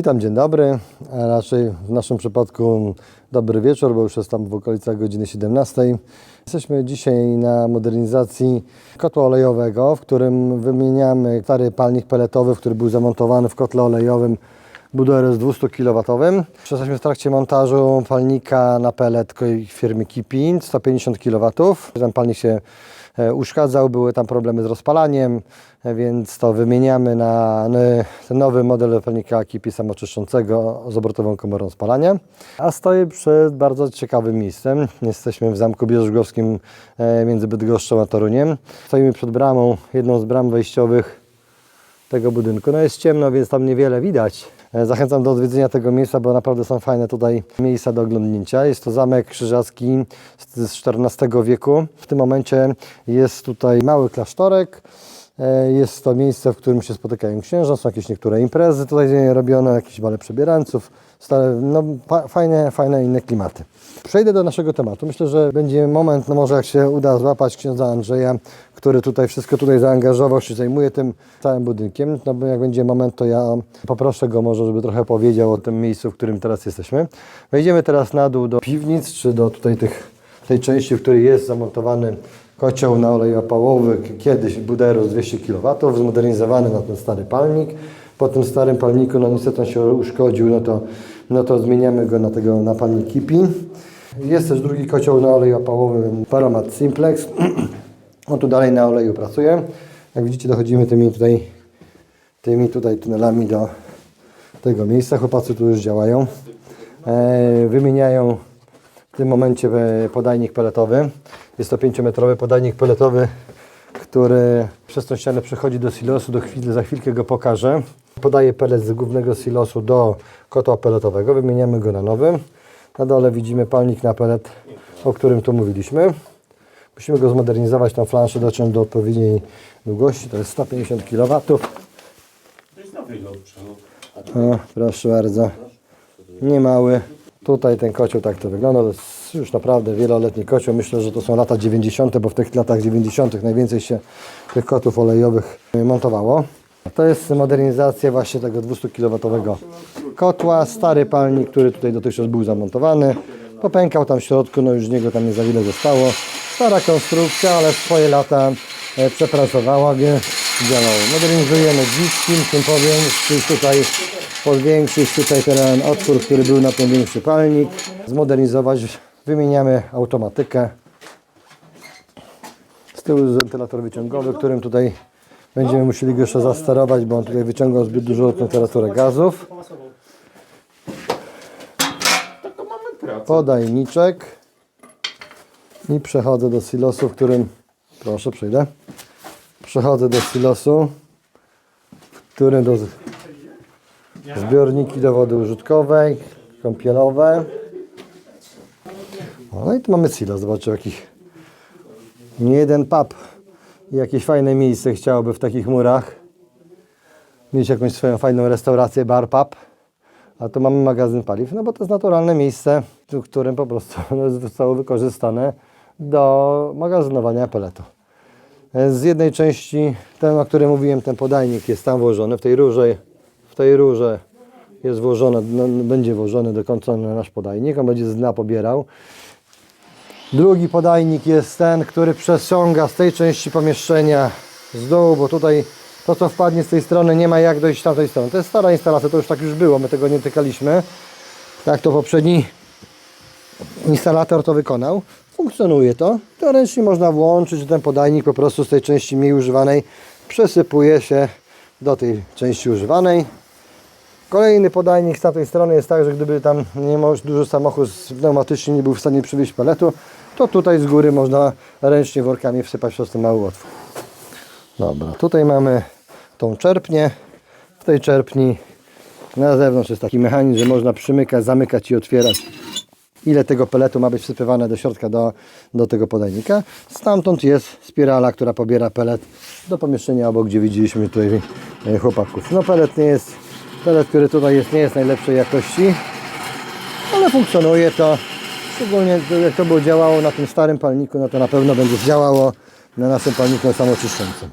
Witam, dzień dobry, a raczej w naszym przypadku dobry wieczór, bo już jest tam w okolicach godziny 17. Jesteśmy dzisiaj na modernizacji kotła olejowego, w którym wymieniamy stary palnik peletowy, który był zamontowany w kotle olejowym Budoeres 200 kW. Jesteśmy w trakcie montażu palnika na pelet firmy Kipin 150 kW. Ten palnik się uszkadzał, były tam problemy z rozpalaniem, e, więc to wymieniamy na ten nowy model palnika Kipi samoczyszczącego z obrotową komorą spalania. A stoję przed bardzo ciekawym miejscem. Jesteśmy w Zamku Bierzgowskim e, między Bydgoszczą a Toruniem. Stoimy przed bramą, jedną z bram wejściowych tego budynku. No jest ciemno, więc tam niewiele widać. E, Zachęcam do odwiedzenia tego miejsca, bo naprawdę są fajne tutaj miejsca do oglądnięcia. Jest to zamek krzyżacki z XIV wieku. W tym momencie jest tutaj mały klasztorek. E, Jest to miejsce, w którym się spotykają księża, są jakieś niektóre imprezy tutaj robione, jakieś bale przebierańców, no, fa- fajne, fajne inne klimaty. Przejdę do naszego tematu. Myślę, że będzie moment, no może jak się uda złapać księdza Andrzeja, który tutaj wszystko tutaj zaangażował, się zajmuje tym całym budynkiem. No bo jak będzie moment, to ja poproszę go może, żeby trochę powiedział o tym miejscu, w którym teraz jesteśmy. Wejdziemy teraz na dół do piwnic, czy do tutaj tych, tej części, w której jest zamontowany kocioł na olej opałowy, kiedyś Buderus 200 kW, zmodernizowany na ten stary palnik. Po tym starym palniku, no niestety on się uszkodził, no to, no to zmieniamy go na tego na palnik Kipi. Jest też drugi kocioł na olej opałowy Paromat Simplex. On tu dalej na oleju pracuje. Jak widzicie, dochodzimy tymi tutaj, tymi tutaj tunelami do tego miejsca. Chłopacy tu już działają. E, wymieniają w tym momencie e, podajnik peletowy. Jest to 5-metrowy podajnik peletowy, który przez tą ścianę przechodzi do silosu. Do chwili, za chwilkę go pokażę. Podaje pelet z głównego silosu do kotła peletowego. Wymieniamy go na nowy. Na dole widzimy palnik na pelet, o którym tu mówiliśmy. Musimy go zmodernizować, tą flanszę dociąć do odpowiedniej długości. To jest 150 kW. To jest nowy do przodu. O, proszę bardzo. Nie mały. Tutaj ten kocioł tak to wygląda. To jest już naprawdę wieloletni kocioł. Myślę, że to są lata 90., bo w tych latach 90. najwięcej się tych kotów olejowych montowało. To jest modernizacja właśnie tego 200 kW kotła. Stary palnik, który tutaj dotychczas był zamontowany. Popękał tam w środku, no już niego tam nie za wiele zostało. Stara konstrukcja, ale swoje lata e, przepracowała, wie, działało. Modernizujemy dziczki, tym powiększyć tutaj, powiększyć tutaj ten otwór, który był na ten większy palnik, zmodernizować, wymieniamy automatykę. Z tyłu jest wentylator wyciągowy, którym tutaj będziemy musieli go jeszcze zasterować, bo on tutaj wyciągał zbyt dużą temperaturę gazów. Podajniczek i przechodzę do silosu, w którym, proszę przejdę, przechodzę do silosu, w którym do zbiorniki do wody użytkowej, kąpielowe. No i tu mamy silos, zobaczcie jakich nie jeden pub i jakieś fajne miejsce chciałoby w takich murach mieć jakąś swoją fajną restaurację, bar, pub. A tu mamy magazyn paliw, no bo to jest naturalne miejsce, w którym po prostu zostało wykorzystane do magazynowania peletu. Z jednej części, ten o którym mówiłem, ten podajnik jest tam włożony, w tej rurze, w tej rurze jest włożony, no, będzie włożony do końca nasz podajnik, on będzie z dna pobierał. Drugi podajnik jest ten, który przeciąga z tej części pomieszczenia z dołu, bo tutaj to co wpadnie z tej strony nie ma jak dojść tamtej strony. To jest stara instalacja, to już tak już było, my tego nie tykaliśmy. Tak to poprzedni instalator to wykonał. Funkcjonuje to. Ręcznie można włączyć, ten podajnik po prostu z tej części mniej używanej przesypuje się do tej części używanej. Kolejny podajnik z tamtej strony jest tak, że gdyby tam nie może duży samochód pneumatyczny nie był w stanie przywieźć peletu, to tutaj z góry można ręcznie workami wsypać przez ten mały otwór. Dobra, tutaj mamy tą czerpnię. W tej czerpni na zewnątrz jest taki mechanizm, że można przymykać, zamykać i otwierać ile tego peletu ma być wsypywane do środka do, do tego podajnika. Stamtąd jest spirala, która pobiera pelet do pomieszczenia obok, gdzie widzieliśmy tutaj e, chłopaków. No pelet nie jest, pelet, który tutaj jest, nie jest najlepszej jakości, ale funkcjonuje to. Szczególnie jak to było działało na tym starym palniku, no to na pewno będzie działało na naszym palniku samoczyszczącym.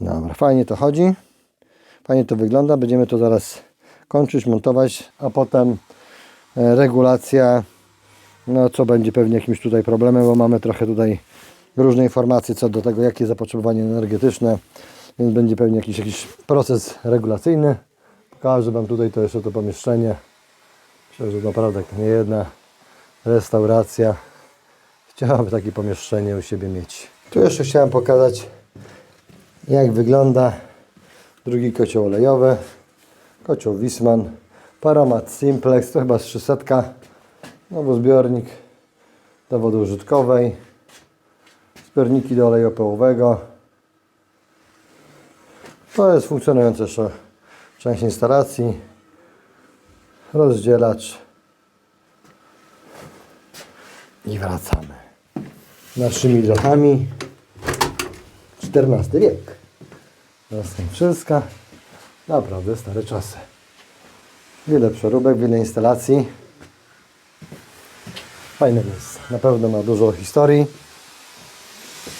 Dobra, fajnie to chodzi. Fajnie to wygląda. Będziemy to zaraz kończyć, montować, a potem e, regulacja, no co będzie pewnie jakimś tutaj problemem, bo mamy trochę tutaj różne informacje co do tego, jakie zapotrzebowanie energetyczne, więc będzie pewnie jakiś, jakiś proces regulacyjny. Pokażę Wam tutaj to jeszcze to pomieszczenie. Myślę, że naprawdę nie jedna restauracja chciałaby takie pomieszczenie u siebie mieć. Tu jeszcze chciałem pokazać jak wygląda drugi kocioł olejowy. Kocioł Wisman. Paromat Simplex, to chyba z 300. No bo zbiornik do wody użytkowej. Zbiorniki do oleju opałowego. To jest funkcjonująca jeszcze część instalacji. Rozdzielacz. I wracamy. Naszymi lochami. XIV wiek. Wszystko. Naprawdę stare czasy. Wiele przeróbek, wiele instalacji. Fajne miejsce. Na pewno ma dużo historii.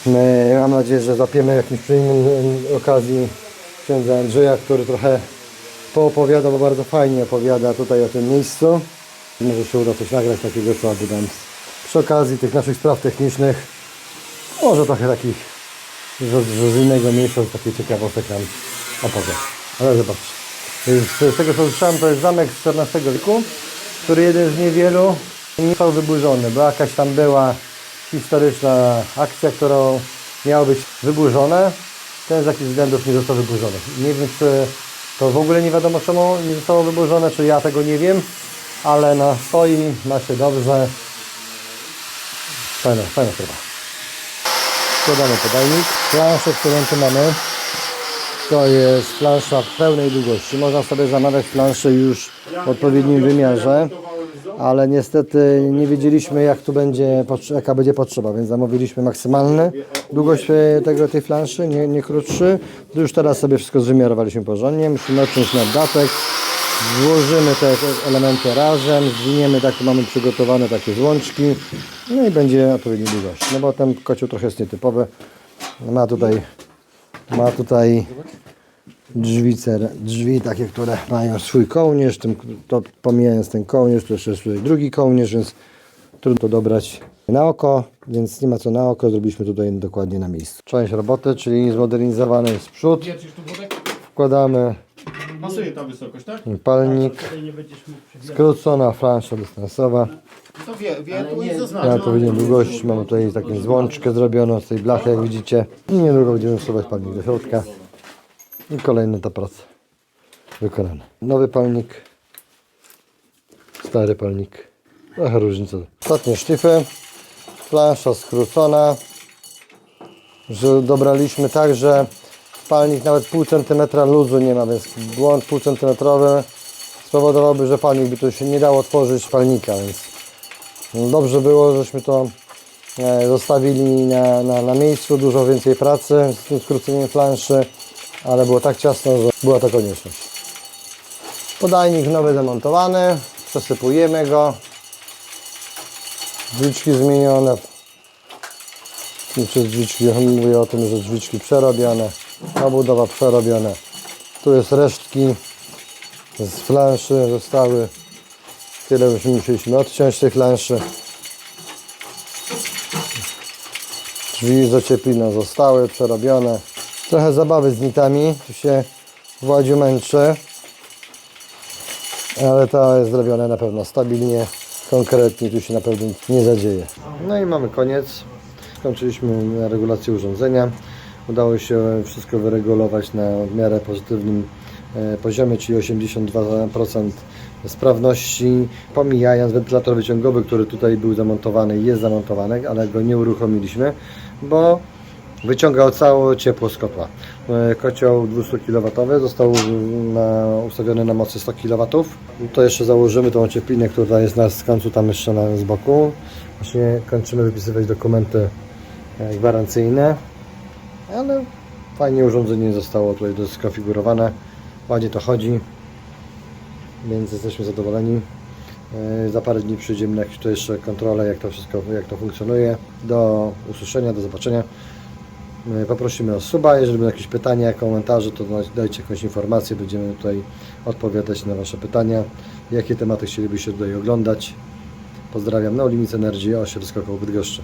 My, mam nadzieję, że złapiemy jakimś przy innym okazji księdza Andrzeja, który trochę poopowiada, bo bardzo fajnie opowiada tutaj o tym miejscu. Może się uda coś nagrać takiego, co by nam przy okazji tych naszych spraw technicznych, może trochę takich z, z, innego miejsca, z takiej ciekawostek nam opowie. Ale zobaczcie. Z, z tego co słyszałem, to jest zamek z XIV wieku, który jeden z niewielu nie został wyburzony, bo jakaś tam była historyczna akcja, którą miało być wyburzone. Ten z jakichś względów nie został wyburzony. Nie wiem, czy to w ogóle nie wiadomo czemu nie zostało wyburzone, czy ja tego nie wiem, ale no, stoi, ma się dobrze. Fajna, fajna sprawa. Składamy podajnik. Planszę, którą tu mamy, to jest plansza w pełnej długości. Można sobie zamawiać planszę już w odpowiednim wymiarze, ale niestety nie wiedzieliśmy jak tu będzie, jaka będzie potrzeba, więc zamówiliśmy maksymalny długość e, tego, tej planszy, nie, nie krótszy. Już teraz sobie wszystko zwymiarowaliśmy porządnie. Musimy odciąć naddatek, złożymy te elementy razem, zwiniemy tak, mamy przygotowane takie złączki, no i będzie odpowiedniej długości. No bo ten kocioł trochę jest nietypowy. Ma tutaj, ma tutaj drzwice, drzwi takie, które mają swój kołnierz, tym, to pomijając ten kołnierz, to jeszcze jest tutaj drugi kołnierz, więc trudno to dobrać na oko, więc nie ma co na oko, zrobiliśmy tutaj dokładnie na miejscu. Część roboty, czyli zmodernizowany jest przód, wkładamy Pasuje ta wysokość, tak? palnik, skrócona flansza dystansowa, To wie, wie tu zaznacza. odpowiedniej długości, mamy tutaj taką złączkę zrobioną z tej blachy, jak widzicie. I niedługo będziemy wsuwać palnik do środka i kolejna ta praca wykonana. Nowy palnik, stary palnik, trochę różnica. Ostatnie szlify, plansza skrócona, że dobraliśmy tak, że palnik nawet pół centymetra luzu nie ma, więc błąd pół centymetrowy spowodowałby, że palnik by tu się nie dało otworzyć palnika, więc dobrze było, żeśmy to e, zostawili na, na, na miejscu, dużo więcej pracy z tym skróceniem planszy, ale było tak ciasno, że była to konieczność. Podajnik nowy zamontowany, przesypujemy go, drzwiczki zmienione, przez drzwiczki, mówię o tym, że drzwiczki przerobione, obudowa przerobiona. Tu jest resztki z flanszy, zostały. Tyle już musieliśmy odciąć tych flanszy. Drzwi z zostały przerobione. Trochę zabawy z nitami, tu się Władziu męczy. Ale to jest zrobione na pewno stabilnie, konkretnie, tu się na pewno nie zadzieje. No i mamy koniec. Skończyliśmy regulację urządzenia. Udało się wszystko wyregulować na w miarę pozytywnym e, poziomie, czyli 82% sprawności, pomijając wentylator wyciągowy, który tutaj był zamontowany jest zamontowany, ale go nie uruchomiliśmy, bo wyciągał całe ciepło z kotła. E, Kocioł 200 kW został na, ustawiony na mocy 100 kW. To jeszcze założymy tą ocieplinę, która jest na końcu tam jeszcze na, z boku. Właśnie kończymy wypisywać dokumenty e, gwarancyjne, ale fajnie urządzenie zostało tutaj skonfigurowane. Ładnie to chodzi, więc jesteśmy zadowoleni. E, Za parę dni przyjdziemy na jakieś jeszcze kontrolę, jak to wszystko, jak to funkcjonuje. Do usłyszenia, do zobaczenia. E, poprosimy o suba. Jeżeli będą jakieś pytania, komentarze, to daj- dajcie jakąś informację. Będziemy tutaj odpowiadać na Wasze pytania. Jakie tematy chcielibyście tutaj oglądać? Pozdrawiam, Limits Energy, Osiedlsko koło Bydgoszczy.